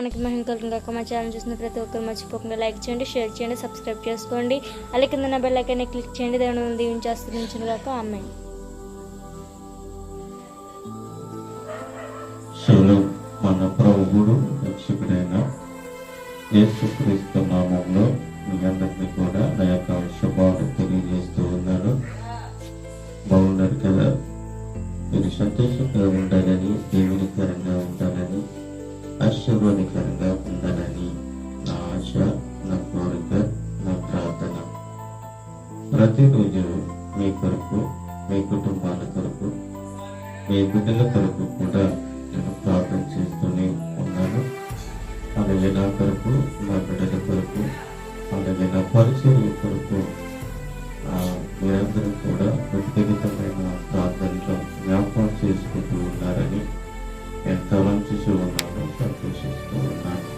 మనకి మహిమ కాక మా ఛానల్ చూసిన ప్రతి ఒక్కరు మర్చిపోకుండా లైక్ చేయండి షేర్ చేయండి సబ్స్క్రైబ్ చేసుకోండి. అలాగే కింద నా బెల్ ఐకాన్ని క్లిక్ చేయండి. దాని ఉంది ఆస్వాదించిన కాక అమ్మాయి మన ప్రభువుడు రక్షకుడైన యేసుక్రీస్తు నామంలో మీ అందరినీ కూడా నా యొక్క శుభాలు తెలియజేస్తూ ఉన్నాను. బాగున్నారు కదా? మీరు సంతోషంగా ఉండాలని దేవునికరంగా ఉండాలని ఆశీర్వాదకరంగా ఉండాలని నా ఆశ నా కోరిక నా ప్రార్థన. ప్రతిరోజు మీ కొరకు మీ కుటుంబాల కొరకు మీ బిడ్డల కొరకు కూడా నేను ప్రార్థన చేస్తూనే ఉన్నాను. అలాగే నా కొరకు నా బిడ్డల కొరకు అలాగే నా పరిచయం కొరకు ఆ, మీరందరూ కూడా వ్యక్తిగతమైన ప్రార్థనలో జ్ఞాపకం చేసుకుంటూ ఉన్నారని నేను ఉన్నామో సంతోషిస్తూ ఉన్నాను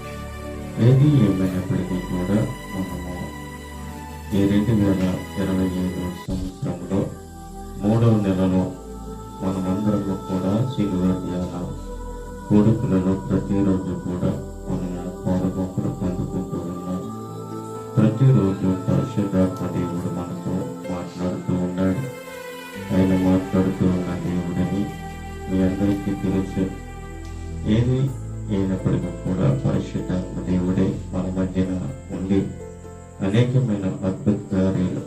ఏది ఏమైనప్పటికీ కూడా మనము ఈ రెండు వేల ఇరవై ఐదు సంవత్సరంలో మూడవ నెలలో మనమందరము కూడా సిలువ కొడుకులలో ప్రతిరోజు కూడా మనము పాలుగొప్పలు పొందుకుంటూ ఉన్నాం. ప్రతిరోజు పరిశుద్ధాత్మ దేవుడు మనతో మాట్లాడుతూ ఉన్నాడు. ఆయన మాట్లాడుతూ ఉన్న దేవుడిని మీ అందరికీ తెలుసు. ఏది ఏనప్పటికీ కూడా పరిశుద్ధ దేవుడే మన మధ్యన ఉండి అనేకమైన అద్భుత కార్యాలు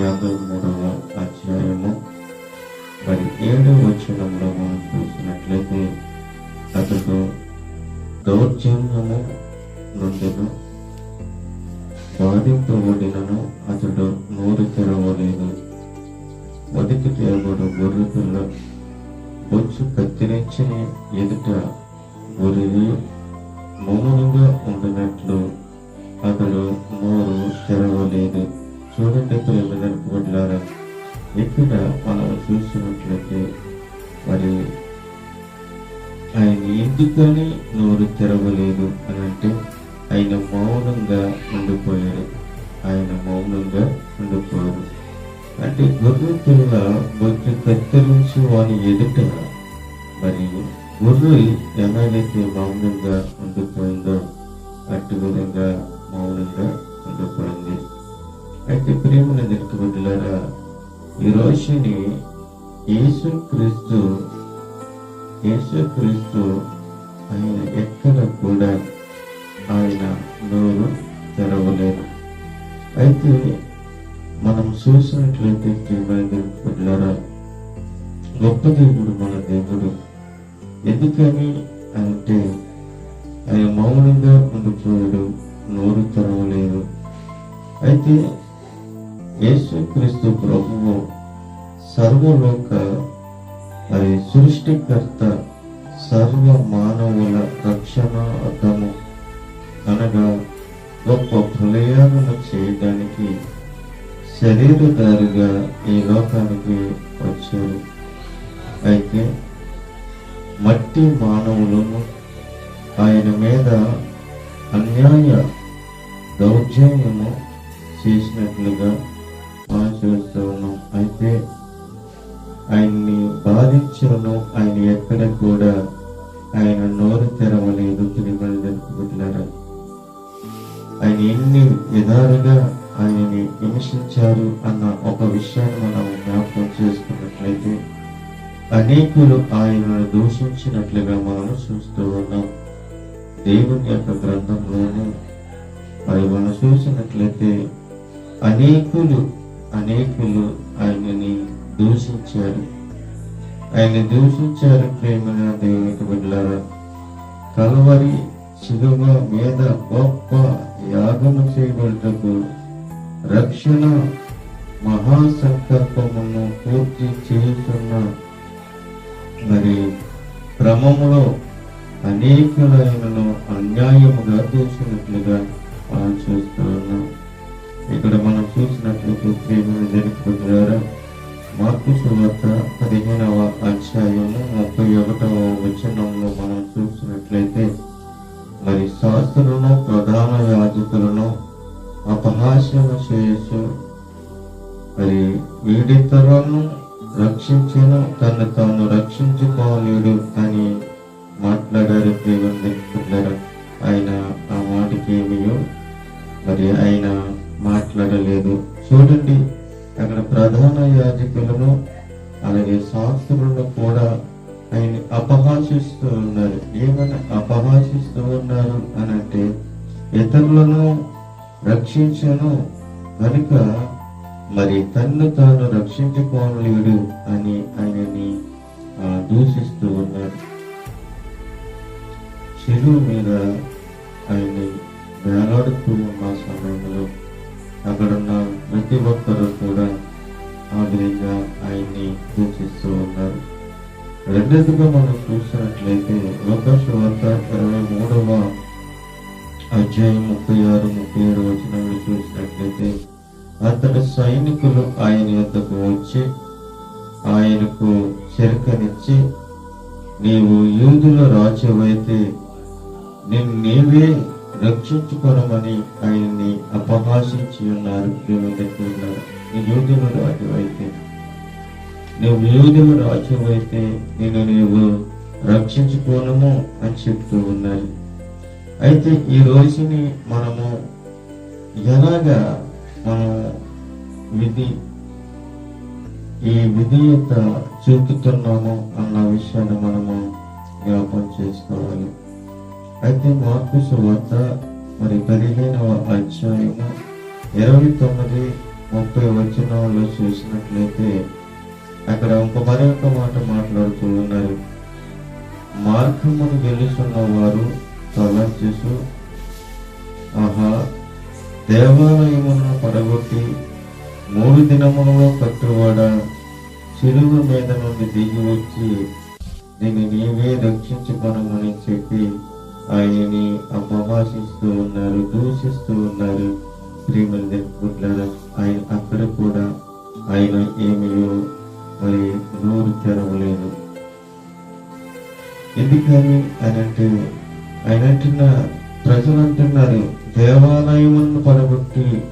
యాభై మూడవ అధ్యాయము మరి ఏడవ వచనంలో ఎదుట మరియు గుర్రు ఎలాగైతే మౌనంగా ఉండిపోయిందో అట్టి విధంగా మౌనంగా ఉండిపోయింది. అయితే ప్రేమను దిక్కుబడ్డారా ఈ రోజుని యేసు క్రీస్తు యేసు క్రీస్తు ఆయన ఎక్కడ కూడా ఆయన నోరు తెరవలేదు. అయితే మనం చూసినట్లయితే ప్రేమ బిడ్డలారా గొప్ప దేవుడు మన దేవుడు. ఎందుకని అంటే ఆయన మౌనంగా ఉండిపోయాడు నోరు తెరవలేదు. అయితే యేసుక్రీస్తు ప్రభువు సర్వలోక మరి సృష్టికర్త సర్వ మానవుల రక్షణ అర్థము అనగా గొప్ప ప్రళయాలను చేయడానికి శరీరదారిగా ఈ లోకానికి వచ్చారు. అయితే మట్టి మానవులను ఆయన మీద అన్యాయ దౌర్జన్యము చేసినట్లుగా మనం చూస్తూ ఉన్నాం. అయితే ఆయన్ని బాధించను ఆయన ఎక్కడ కూడా ఆయన నోరు తెరవలేదు తిరిగి ఆయన ఎన్ని విధాలుగా ఆయనని హింసించారు అన్న ఒక విషయాన్ని మనం జ్ఞాపకం చేసుకున్నట్లయితే అనేకులు ఆయనను దూషించినట్లుగా మనం చూస్తూ ఉన్నాం. దేవుని యొక్క గ్రంథంలోనే మరి మనం చూసినట్లయితే అనేకులు అనేకులు ఆయనని దూషించారు. ఆయన దూషించారు ప్రేమన దేవునికి బిడ్డలారా. కలవరి శిలువ మీద గొప్ప యాగము చేయబడుటకు రక్షణ మహాసంకల్పమును పూర్తి చేస్తున్న మరి క్రమములో అనేకులైనను అన్యాయముగా చేసినట్లుగా మనం చూస్తూ ఉన్నాం. ఇక్కడ మనం చూసినట్లయితే ప్రేమ ద్వారా మార్పు సువార్త పదిహేనవ అధ్యాయము ముప్పై ఒకటవ వచనంలో మనం చూసినట్లయితే మరి శాస్త్రులను ప్రధాన యాజకులను అపహాస్యము చేయొచ్చు మరి వీడితరులను రక్షించిన తను తాను రక్షించుకోలేడు అని మాట్లాడారు దేవుని ఆయన ఆ మాటకి ఏమియో మరి ఆయన మాట్లాడలేదు. చూడండి అక్కడ ప్రధాన యాజకులను అలాగే శాస్త్రులను కూడా ఆయన అపహాసిస్తూ ఉన్నారు. ఏమైనా అపహాసిస్తూ ఉన్నారు అని అంటే ఇతరులను రక్షించను కనుక మరి తన్ను తాను రక్షించుకోలేడు అని ఆయనని దూషిస్తూ ఉన్నారు. చెరువు మీద ఆయన్ని వేలాడుతూ ఉన్న సమయంలో అక్కడున్న ప్రతి ఒక్కరూ కూడా ఆ విధంగా ఆయన్ని దూషిస్తూ ఉన్నారు. రెండోదిగా మనం చూసినట్లయితే లోకశువార్త ఇరవై మూడవ అధ్యాయం ముప్పై ఆరు ముప్పై ఏడు వచనాలు చూసినట్లయితే అతడు సైనికులు ఆయన యొద్దకు వచ్చి ఆయనకు చెరకనిచ్చి నీవు యూదుల రాజ్యమైతే నిన్ను నీవే రక్షించుకోనమని ఆయన్ని అపహాసించి ఉన్నారు. దేవునికి నీ యూదుల రాజ్యమైతే నువ్వు యూదుల రాజ్యమైతే నేను నీవు రక్షించుకోనము అని చెప్తూ ఉన్నాయి అయితే ఈ రోజుని మనము ఎలాగా విధి ఈ విధేయత చూపుతున్నాము అన్న విషయాన్ని మనము జ్ఞాపం చేసుకోవాలి. అయితే మార్పు సువార్త మరి పదిహేన అధ్యాయము ఇరవై తొమ్మిది ముప్పై వచనంలో చూసినట్లయితే అక్కడ ఒక మరి ఒక మాట మాట్లాడుతూ ఉన్నారు. మార్గమును గెలుచున్న వారు తలంచేసు ఆహా దేవాలయమును పడగొట్టి మూడు దినములలో కట్టువాడ చెరువు మీద నుండి దిగి వచ్చి నేను నీవే రక్షించుకొనమని చెప్పి ఆయన్ని అపహాసిస్తూ ఉన్నారు దూషిస్తూ ఉన్నారు. శ్రీమంది దేవుట్లారా ఆయన అక్కడ కూడా ఆయన ఏమియో మరి నోరు తెరవలేదు. ఎందుకని ఆయన అంటే ఆయన అంటున్న ప్రజలు అంటున్నారు దేవాలయమును పడగొట్టి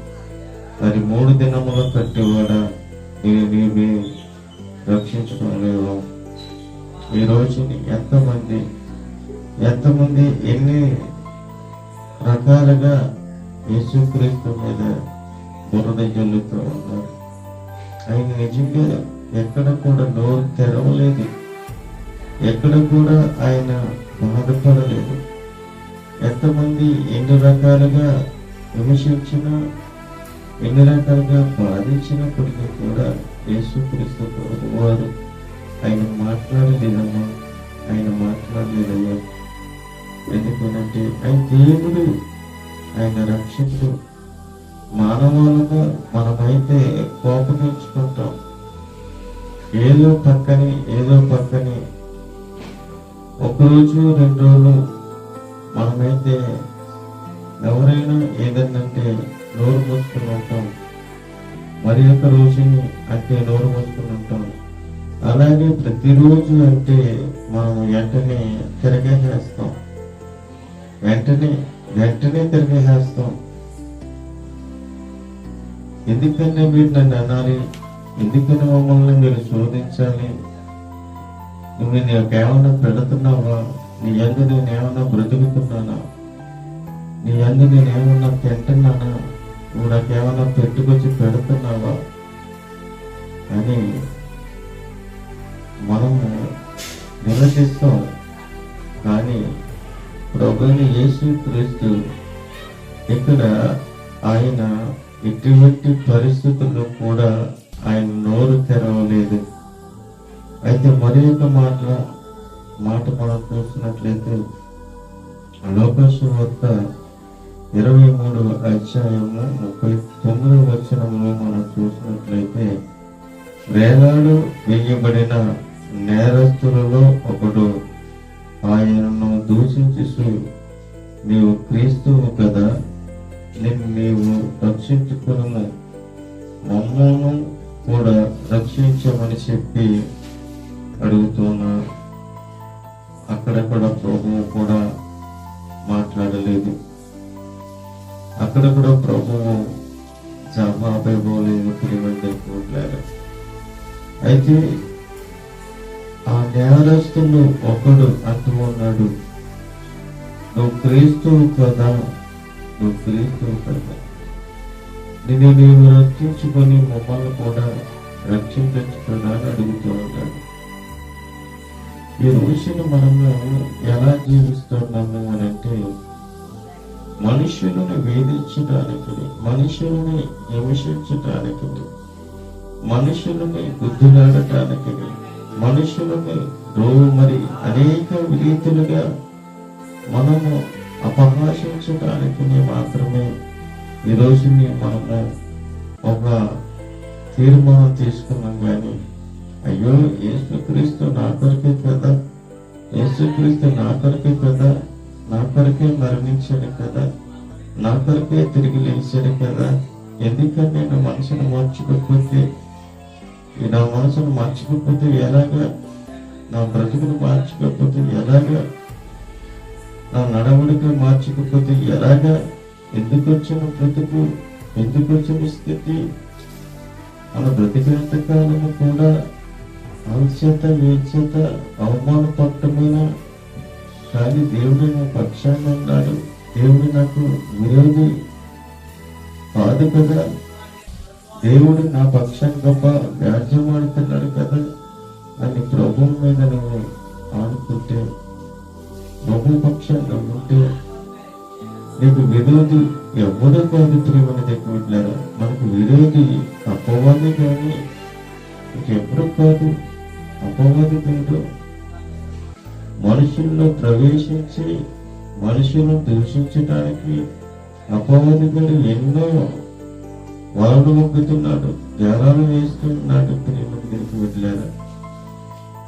మరి మూడు దినములు కట్టేవాడా. నేను నీవే రక్షించుకోలేవు. ఈ ఎంతమంది ఎంతమంది ఎన్ని రకాలుగా యేసుక్రీస్తు మీద బురద జల్లుతూ ఉన్నారు. ఆయన నిజంగా ఎక్కడ కూడా నోరు తెరవలేదు. ఎక్కడ కూడా ఆయన బాధపడలేదు. ఎంతమంది ఎన్ని రకాలుగా విమర్శించినా ఎన్ని రకాలుగా బాధించినప్పటికీ కూడా యేసుక్రీస్తు ప్రభు వారు ఆయన మాట్లాడలేదమ్మా ఆయన మాట్లాడలేదయ్యా. ఎందుకనంటే ఆయన దేవుడు ఆయన రక్షకుడు. మానవాలుగా మనమైతే కోపగించుకుంటాం ఏదో పక్కని ఏదో పక్కని. ఒకరోజు రెండు రోజులు మనమైతే ఎవరైనా ఏదన్నంటే నోరు మూసుకుని ఉంటాం. మరి ఒక రోజుని అంటే నోరు మూసుకుని ఉంటాం. అలాగే ప్రతిరోజు అంటే మనం వెంటనే తిరగేసేస్తాం. వెంటనే వెంటనే తిరగేసేస్తాం. ఎందుకంటే మీరు నన్ను అనాలి? ఎందుకని మమ్మల్ని మీరు శోధించాలి? నువ్వు ఏమైనా పెడుతున్నావా? నీ ఎందు నేను ఏమన్నా బ్రతుకుతున్నానా? నీ ఎందు నేను ఏమన్నా తింటున్నానా? నువ్వు నాకేమన్నా పెట్టుకొచ్చి పెడుతున్నావా? అని మనము నిలదీస్తాం కానీ ప్రభుని యేసు క్రీస్తు ఇక్కడ ఆయన ఎటువంటి పరిస్థితుల్లో కూడా ఆయన నోరు తెరవలేదు. అయితే మరి యొక్క మాట మాట మనం చూసినట్లయితే లోకసు వద్ద ఇరవై మూడు అధ్యాయము ముప్పై తొమ్మిది వచనంలో మనం చూసినట్లయితే వేలాడు వేయబడిన నేరస్తులలో ఒకడు ఆయనను దూషించి నీవు క్రీస్తువు కదా నిన్ను నీవు రక్షించుకును మమ్మల్ని కూడా రక్షించమని చెప్పి అడుగుతున్నాను అక్కడ కూడా ప్రభువు కూడా మాట్లాడలేదు. అక్కడ కూడా ప్రభువు జవాబు ఇవ్వలేదు ప్రియమంటారు అయితే ఆ నేరస్తులు ఒకడు అంటున్నాడు నువ్వు క్రీస్తువు కదా నువ్వు క్రీస్తువు కదా. నిన్ను నీవు రక్షించుకొని మమ్మల్ని కూడా రక్షించుకున్నాను అడుగుతూ ఉంటాడు ఈ రోజున మనము ఎలా జీవిస్తున్నాము అని అంటే మనుషులను వేధించడానికి మనుషులని హింసించడానికి మనుషులని గుద్దులాడటానికి మనుషులని రో మరి అనేక రీతులుగా మనము అపహాసించడానికి మాత్రమే ఈ రోజుని మనము ఒక తీర్మానం తీసుకున్నాం కానీ అయ్యో ఏసుక్రీస్తు నా కొరకే కదా? ఏసుక్రీస్తు నా కొరకే కదా? నా కొరకే మరణించాడు కదా? నా కొరకే తిరిగి లేచాడు కదా? ఎందుకని నేను మనసును మార్చుకోకపోతే? ఈ నా మనసును మార్చుకోకపోతే ఎలాగా? నా బ్రతుకును మార్చుకోకపోతే ఎలాగా? నా నడవడిక మార్చుకోకపోతే ఎలాగా? ఎందుకు వచ్చిన బ్రతుకు? ఎందుకు వచ్చిన స్థితి? మన బ్రతికినంత కాలము కూడా ఆలస్యత వేచ్యత అవమానపట్టమైన కానీ దేవుడు నా పక్షాన ఉన్నాడు. దేవుడు నాకు విరోధి కాదు కదా. దేవుడు నా పక్షం గొప్ప వ్యాజ్యం ఆడుతున్నాడు కదా అని ప్రభు మీద నువ్వు ఆడుకుంటే ప్రభు పక్షంగా ఉంటే నీకు విరోధి ఎవరో కాదు ప్రియమని దగ్గర వెళ్ళారా మనకు విరోధి అపవాది కానీ ఇంకెప్పుడు కాదు. అపవాది కాదు మనుషుల్లో ప్రవేశించి మనుషులను దూషించడానికి అపవాదికుడు ఎన్నో వాళ్ళు మొక్కుతున్నాడు జ్వరాలు వేస్తున్నాడు ప్రేమకు దగ్గరికి వెళ్ళారా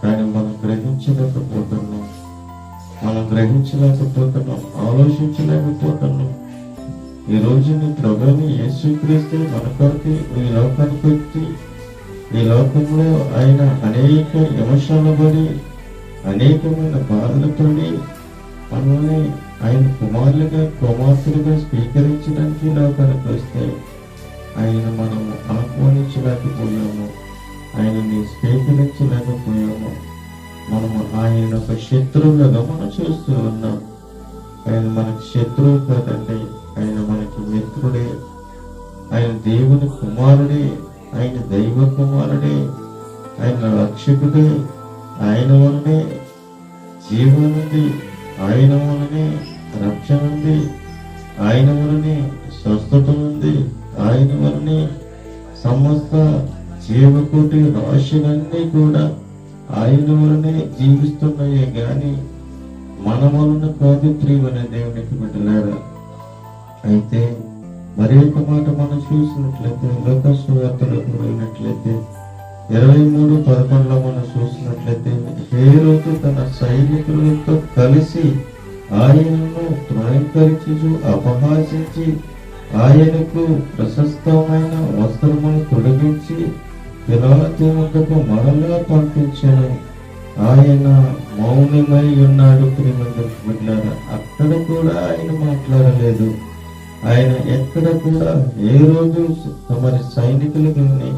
కానీ మనం గ్రహించలేకపోతున్నాం. మనం గ్రహించలేకపోతున్నాం ఆలోచించలేకపోతున్నాం. ఈ రోజు నీ ప్రభుని యేసుక్రీస్తు మన కొరకు ఈ లోకానికి వచ్చి ఈ లోకంలో ఆయన అనేక విమర్శలు పడి అనేకమైన బాధలు పడి మనల్ని ఆయన కుమారులుగా కుమార్తెలుగా స్వీకరించడానికి ఈ లోకానికి వస్తే ఆయన మనము ఆహ్వానించలేకపోయాము. ఆయనని స్వీకరించలేకపోయాము. మనము ఆయన ఒక శత్రువులుగా మనం చూస్తూ ఉన్నాం. ఆయన మనకి శత్రువు కాదండి. ఆయన మనకి మిత్రుడే. ఆయన దేవుని కుమారుడే. ఆయన దైవ కుమారుడే ఆయన రక్షకుడే ఆయన వలనే జీవం ఉంది ఆయన వలనే రక్షణ ఉంది ఆయన వలనే స్వస్థత ఉంది ఆయన వలనే సమస్త జీవకోటి రాశులన్నీ కూడా ఆయన వలనే జీవిస్తున్నాయే గాని మన వలన కాదు ప్రియమనే దేవునికి బిడ్డలారా. అయితే మరి ఒక మాట మనం చూసినట్లయితే లోకస్వార్తలకు వెళ్ళినట్లయితే ఇరవై మూడు పదకొండులో మనం చూసినట్లయితే హేరోతు తన సైనికులతో కలిసి ఆయనను తృణీకరించి అపహాసించి ఆయనకు ప్రశస్తమైన వస్త్రమును తొలగించి పిలాతు మరలా పంపించాను. ఆయన మౌనమై ఉన్నాడు ప్రియమంటారు అక్కడ కూడా ఆయన మాట్లాడలేదు. ఆయన ఎక్కడ కూడా ఏ రోజు మరి సైనికులు కానీ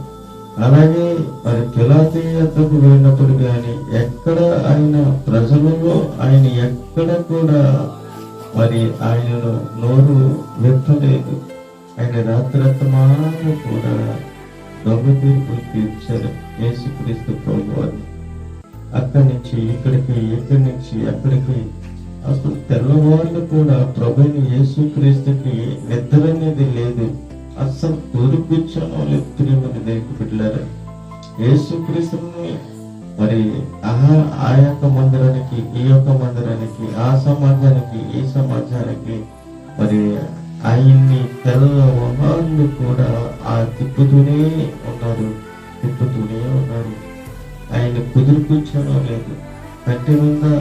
అలాగే మరి పిలాతి వెళ్ళినప్పుడు కానీ ఎక్కడ ఆయన ప్రజలలో ఆయన ఎక్కడ కూడా మరి ఆయనను నోరు విప్పలేదు ఆయన రాత్రి కూడా దొంగ తీర్పులు తీర్చారు యేసుక్రీస్తు ప్రభు అక్కడి నుంచి ఇక్కడికి ఇక్కడి నుంచి అక్కడికి అసలు తెల్లవాళ్ళు కూడా ప్రభుని యేసుక్రీస్తుకి నిద్ర అనేది లేదు. అస్సలు దూరిపుచ్చను లేదు ప్రియమని దగ్గరికి పెట్టారు యేసుక్రీస్తుని మరి ఆ ఆ యొక్క మందిరానికి ఈ యొక్క మందిరానికి ఆ సమాజానికి ఈ సమాజానికి మరి ఆయన్ని తెల్లవాళ్ళు కూడా ఆ తిప్పుతూనే ఉన్నారు. తిప్పుతూనే ఉన్నారు. ఆయన కుదిరిపించడం లేదు. కట్టి ఉందా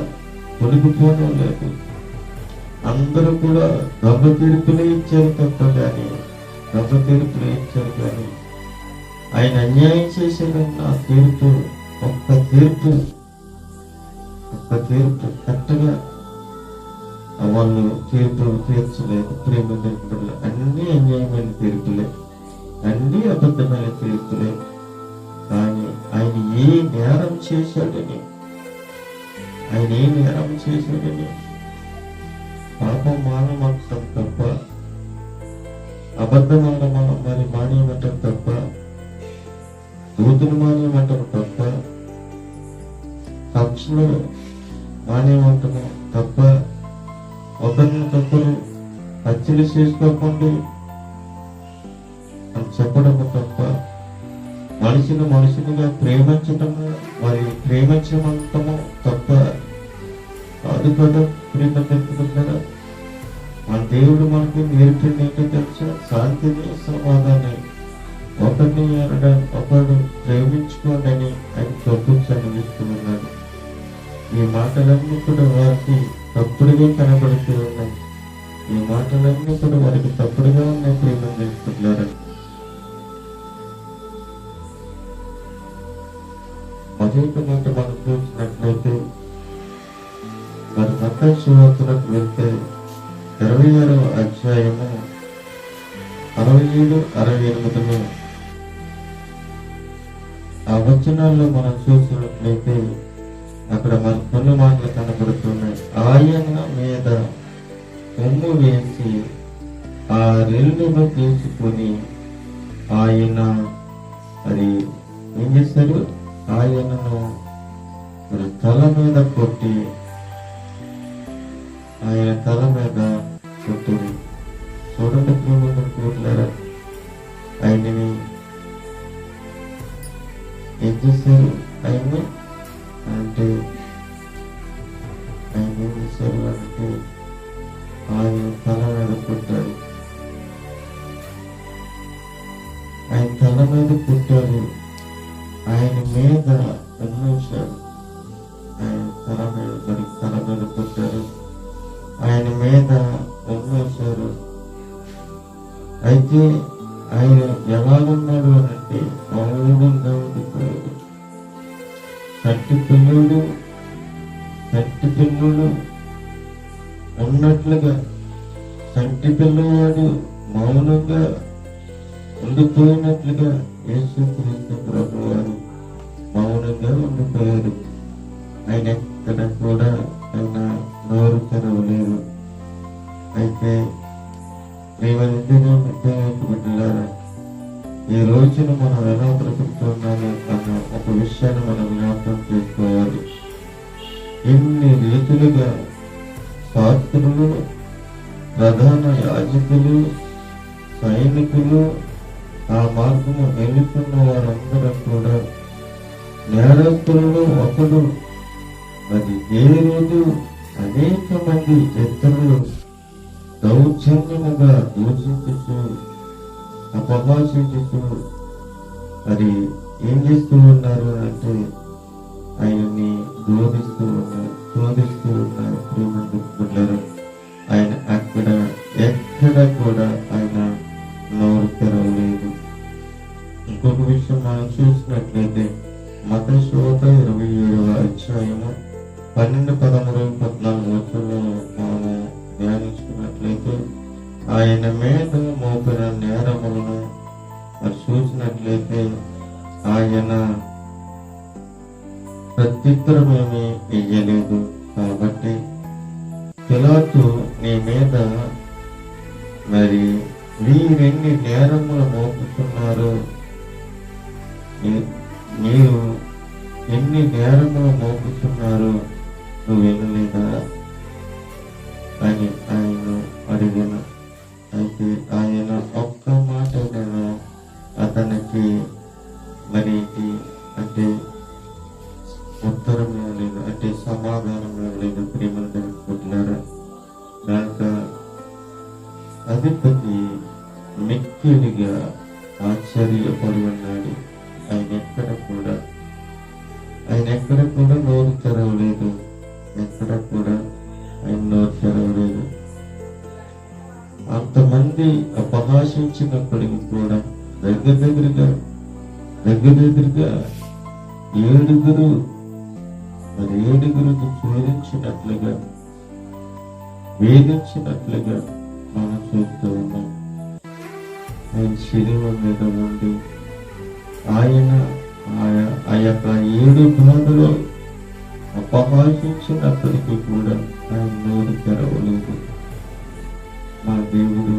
తొలగిపోవడం లేదు. అందరూ కూడా దెబ్బ తీర్పులే ఇచ్చారు తప్ప కానీ దెబ్బ తీర్పులే ఇచ్చారు కానీ ఆయన అన్యాయం చేసేదన్న తీర్పు ఒక్క తీర్పు ఒక్క తీర్పు కరెక్ట్గా వాళ్ళు తీర్పు తీర్చలేదు. ప్రేమ తీర్పులు అన్ని అన్యాయమైన తీర్పులే. అన్ని అబద్ధమైన తీర్పులే. కానీ ఆయన ఏ నేరం చేశాడని ఆయన ఏ నేరం చేశాడని పాపం మానమాంసం తప్ప అబద్ధమైన మనం మరి మానేయమంటాం తప్ప దూతులు మానేయమంటాం తప్ప కక్షలు మానేయమంటాము తప్ప ఒకరినొకరు హత్యలు చేసుకోకుండా అని చెప్పడము తప్ప మనిషిని మనుషునిగా ప్రేమించటము మరి ప్రేమించమంతము తప్ప కాదు కదా? ప్రేమ తెలుపుతున్నారా మన దేవుడు మనకి నేర్పింది ఏంటో తెలుసా? శాంతిని సమాధానం ఒకరిని అనడం ఒకరు ప్రేమించుకోండి ఆయన చూపించని ఇస్తున్నాడు ఈ మాటలన్నీ కూడా వారికి తప్పుడుగా కనబడుతూ ఉన్నాయి. ఈ మాటలన్నీ కూడా వారికి తప్పుడుగా ఉన్నాయి ప్రేమ తెలుపుతున్నారు మొదటి మనం చూసినట్లయితే మరి మత శివతులకు వెళ్తే ఇరవై ఆరవ అధ్యాయము అరవై ఏడు అరవై ఎనిమిదిలో ఆ వచనాల్లో మనం చూసినట్లయితే అక్కడ మన కొన్ని మాటలు కనబడుతున్నాయి ఆయన మీద కొమ్ము వేసి ఆ రెల్లును తీసుకొని ఆయన అది ఏం చేస్తారు ఆయనను మరి తల మీద కొట్టి ఆయన తల మీద కొట్టింది చూడండి ప్రేమ ఆయనని ఏం చేశారు ఆయన్ని అంటే ఆయన ఏం చేశారు అంటే ఆయన తల మీద కొట్టారు ఆయన తల మీద కొట్టారు ఆయన మీద ఉమ్మేశారు ఆయన తల మీద మరి తల మీద పుట్టారు ఆయన మీద ఉమ్మేశారు అయితే ఆయన ఎలాగున్నాడు అని అంటే మౌనంగా ఉండిపోయాడు. కంటి పిల్లుడు కంటి పిల్లుడు ఉన్నట్లుగా కంటి పిల్లవాడు మౌనంగా ఉండిపోయినట్లుగా యేసుక్రీస్తు ప్రభు వారు మౌనంగా ఉండిపోయారు. ఆయన ఎక్కడ కూడా ఆయన నోరు తెరవలేదు. అయితే బిడ్డలారా? ఈ రోజున మనం ఎలా బ్రతుకుతున్నాము అన్న ఒక విషయాన్ని మనం జ్ఞాపకం చేసుకోవాలి. ఎన్ని రీతులుగా శాస్త్రులు ప్రధాన యాజకులు సైనికులు ఆ మార్గము వెళుతున్న వారందరూ కూడా నేరస్తులలో ఒకడు మరి ఏ రోజు అనేక మంది ఇతరులు దౌర్జన్యముగా దూషించుతూ అపభాషించుతూ మరి ఏం చేస్తూ ఉన్నారు అంటే ఆయన్ని శోధిస్తూ ఉన్నారు శోధిస్తూ ఉన్నారు. ప్రేమంటున్నారు ఆయన అక్కడ ఎక్కడ కూడా ఆయన నోరు తెరవలేదు. ఇంకొక విషయం మనం చూసినట్లయితే మత శోత ఇరవై ఏడవ అధ్యాయము పన్నెండు పదమూడు పద్నాలుగు వచ్చంలో మనము ధ్యానించుకున్నట్లయితే ఆయన మీద మోపిన నేరములను మరి చూసినట్లయితే ఆయన ప్రత్యుత్తరమేమి ఇయ్యలేదు. కాబట్టి పిలాతు నీ మీద మరి మీరెన్ని నేరములు మోపుతున్నారు? మీరు ఎన్ని నేరములు మోపుతున్నారు నువ్వు వినలేదా? అని ఆయన అడిగిన అయితే ఆయన అపహాసించినప్పటికీ కూడా దగ్గర దగ్గరగా దగ్గర దగ్గరగా ఏడుగురు మరి ఏడుగురికి చూడించినట్లుగా వేధించినట్లుగా మనం చూస్తూ ఉన్నాం. ఆయన శరీరం మీద ఉండి ఆయన ఆ యొక్క ఏడు బాధలో అపహాసించినప్పటికీ కూడా ఆయన నోరు తెరవలేదు. మా దేవుడు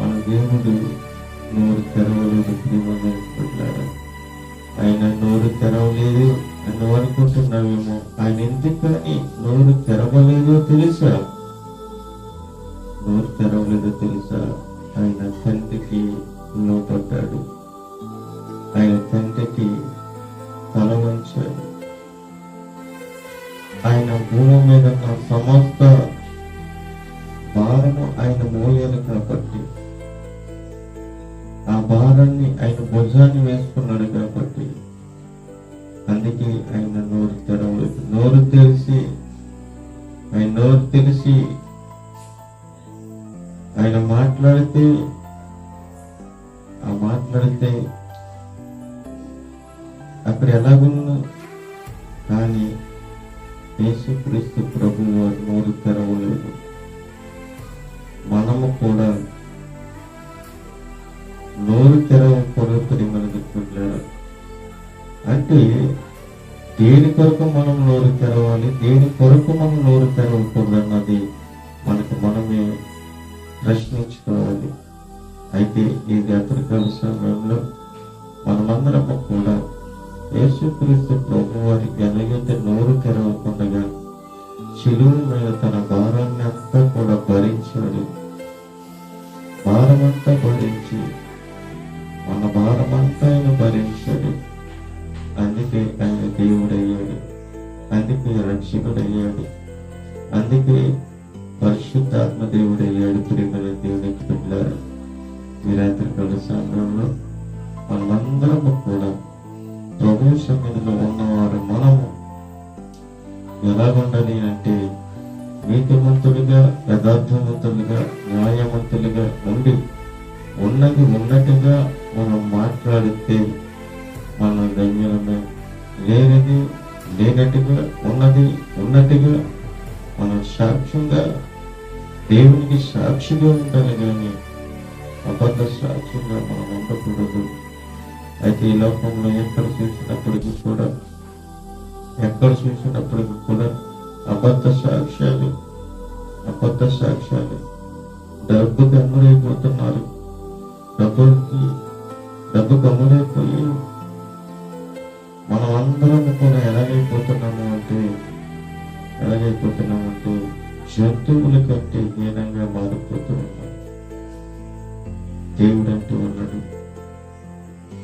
మన దేవుడు నోరు తెరవలేదు ప్రేమగా ఆయన నోరు తెరవలేదు. అని అనుకుంటున్నామేమో ఆయన ఎందుకని నోరు తెరవలేదో తెలుసా నోరు తెరవలేదో తెలుసా ఆయన తండ్రికి లోపడ్డాడు. ఆయన తండ్రికి తల వంచాడు. ఆయన భూమి మీద సమస్త భారము ఆయన మోయాలి తెరవాలి. దేని కొరకు మనం నోరు తెరవకూడదు అన్నది మనకు మనమే ప్రశ్నించుకోవాలి. అయితే ఈ రాత్రికాల సమయంలో మనమందరం కూడా యేసుక్రీస్తు ప్రభు వారికి ఎలాగైతే నోరు తెరవకుండా చిలువ మీద తన భారాన్ని అంతా కూడా భరించాడు. భారమంతా భరించి మన భారమంతా ఆయన భరించాడు. అందుకే ఆయన దేవుడయ్యాడు. అందుకే రక్షకుడయ్యాడు. అందుకే పరిశుద్ధాత్మ దేవుడయ్యాడు ప్రేమల దేవునికి బిడ్డారు. ఈ రాత్రికాల సమయంలో మనందరము కూడా ప్రభు సన్నిధిలో ఉన్నవారు మనము ఎలా ఉండాలి అంటే నీతిమంతులుగా యథార్థవంతులుగా న్యాయవంతులుగా ఉండి ఉన్నది ఉన్నట్టుగా మనం మాట్లాడితే మన ధన్యులమే లేనిది లేనట్టుగా ఉన్నది ఉన్నట్టుగా మనం సాక్ష్యంగా దేవునికి సాక్షిగా ఉండాలి కానీ అబద్ధ సాక్ష్యంగా మనం ఉండకూడదు. అయితే ఈ లోకంలో ఎక్కడ చూసినప్పటికీ కూడా ఎక్కడ చూసినప్పటికీ కూడా అబద్ధ సాక్ష్యాలు అబద్ధ సాక్ష్యాలు డబ్బుకి అమ్ముడైపోతున్నారు డబ్బుకి డబ్బుకి అమ్ముడైపోయి మనం అందరం కూడా ఎలాగైపోతున్నాము అంటే ఎలాగైపోతున్నాము అంటే జంతువుల కంటే హీనంగా మారిపోతూ ఉన్నాం దేవుడు అంటూ ఉన్నాడు.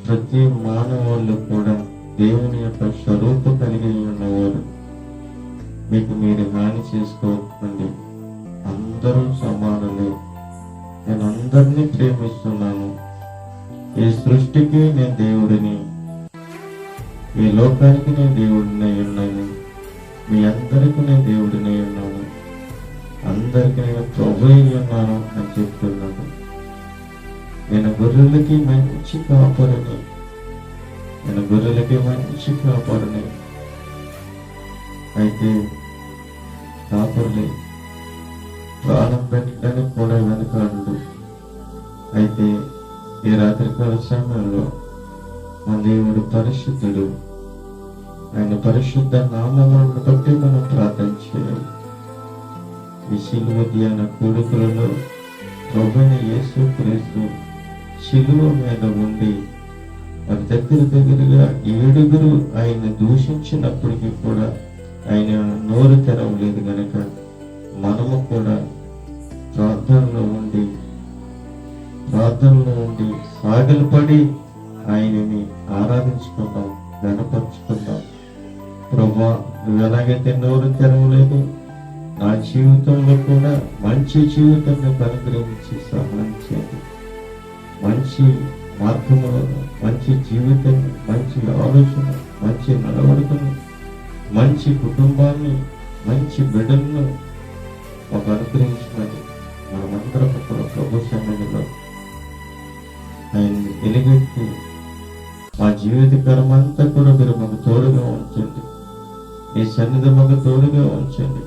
ప్రతి మానవాళ్ళు కూడా దేవుని యొక్క స్వరూపం కలిగి ఉన్నవారు. మీకు మీరు హాని చేసుకోకండి. అందరూ సమానులే. నేను అందరినీ ప్రేమిస్తున్నాను. ఈ సృష్టికి నేను దేవుడిని. ఈ లోకానికి నేను దేవుడినై ఉన్నాను. మీ అందరికీ నేను దేవుడినై ఉన్నాను. అందరికీ నేను ప్రభు ఉన్నాను అని చెప్తున్నాను. నేను గొర్రెలకి మంచి కాపరిని. నేను గొర్రెలకి మంచి కాపరిని. అయితే కాపరులే ప్రాణం పెట్టడానికి కూడా వెనకాడు అయితే ఈ రాత్రికాల సమయంలో మన దేవుడు పరిశుద్ధుడు. ఆయన పరిశుద్ధ నామములను బట్టి మనం ప్రార్థన చేయాలి. ఈ శిలువ ధ్యాన కూడుకులలో ప్రభుని యేసు క్రీస్తు శిలువ మీద ఉండి వారి దగ్గర దగ్గరగా ఏడుగురు ఆయన దూషించినప్పటికీ కూడా ఆయన నోరు తెరవలేదు కనుక మనము కూడా ప్రార్థనలో ఉండి ప్రార్థనలో ఉండి సాగలపడి ఆయనని ఆరాధించుకుందాం గణపరుచుకుందాం ప్రభా నువ్వు ఎలాగైతే నోరు తెరవలేదు నా జీవితంలో కూడా మంచి జీవితాన్ని పరిగ్రహించి సహాయం చేయండి. మంచి మార్గంలో మంచి జీవితం మంచి ఆలోచన మంచి నడవడికను మంచి కుటుంబాన్ని మంచి బిడ్డలను ఒక అనుగ్రహించమని మనమందరం ఒక ప్రభు సన్నిధిలో ఆయన్ని ఎలిగెట్టి మా జీవితకాలం అంతా కూడా మీరు మాకు తోడుగా ఉంచండి. మీ సన్నిధి మాకు తోడుగా ఉంచండి.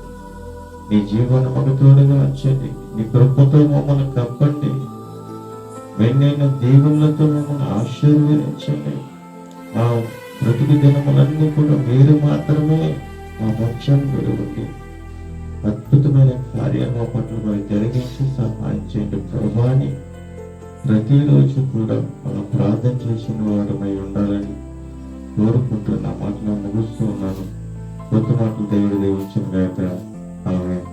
మీ జీవనం మాకు తోడుగా ఉంచండి. మీ కృపతో మమ్మల్ని కప్పండి. వెన్నైన దేవుళ్ళతో మమ్మల్ని ఆశీర్వదించండి. మా బ్రతికి దినములన్నీ కూడా మీరు మాత్రమే మా పక్షాన్ని పెరుగుతుంది అద్భుతమైన కార్యాలు పట్ల మరి జరిగించి సహాయం చేయండి. ప్రభాని ప్రతిరోజు కూడా మనం ప్రార్థన చేసిన వారమై ఉండాలని కోరుకుంటున్న మాటలు ముగుస్తూ ఉన్నాను. కొత్త మాటలు దేవుడు దేవుడు గాక. ఆమె